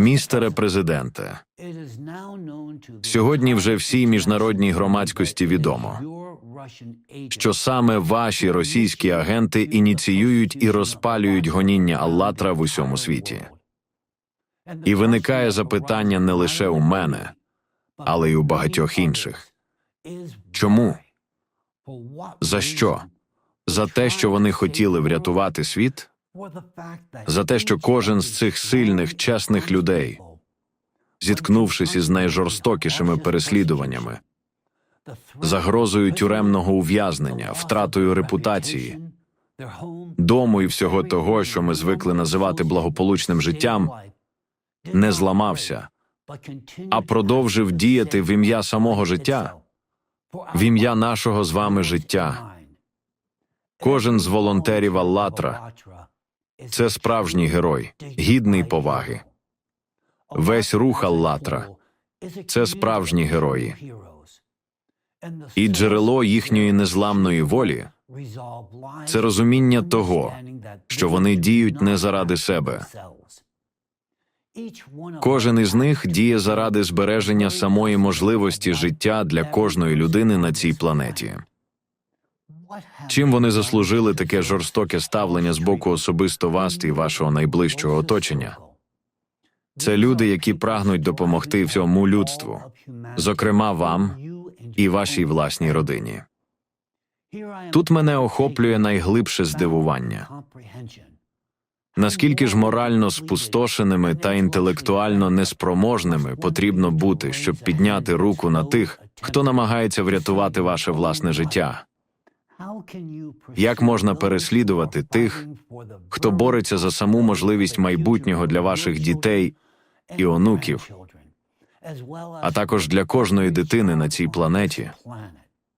Містере президенте, Сьогодні вже всій міжнародній громадськості відомо, що саме ваші російські агенти ініціюють і розпалюють гоніння Аллатра в усьому світі. І виникає запитання не лише у мене, але й у багатьох інших. Чому? За що? За те, що вони хотіли врятувати світ? За те, що кожен з цих сильних, чесних людей, зіткнувшись із найжорстокішими переслідуваннями, загрозою тюремного ув'язнення, втратою репутації, дому і всього того, що ми звикли називати благополучним життям, не зламався, а продовжив діяти в ім'я самого життя, в ім'я нашого з вами життя. Кожен з волонтерів Аллатра це справжній герой, гідний поваги. Весь рух Аллатра Це справжні герої. І джерело їхньої незламної волі це розуміння того, що вони діють не заради себе. Кожен із них діє заради збереження самої можливості життя для кожної людини на цій планеті. Чим вони заслужили таке жорстоке ставлення з боку особисто вас і вашого найближчого оточення? Це люди, які прагнуть допомогти всьому людству, зокрема вам і вашій власній родині. Тут мене охоплює найглибше здивування. Наскільки ж морально спустошеними та інтелектуально неспроможними потрібно бути, щоб підняти руку на тих, хто намагається врятувати ваше власне життя? Як можна переслідувати тих, Хто бореться за саму можливість майбутнього для ваших дітей і онуків, а також для кожної дитини на цій планеті?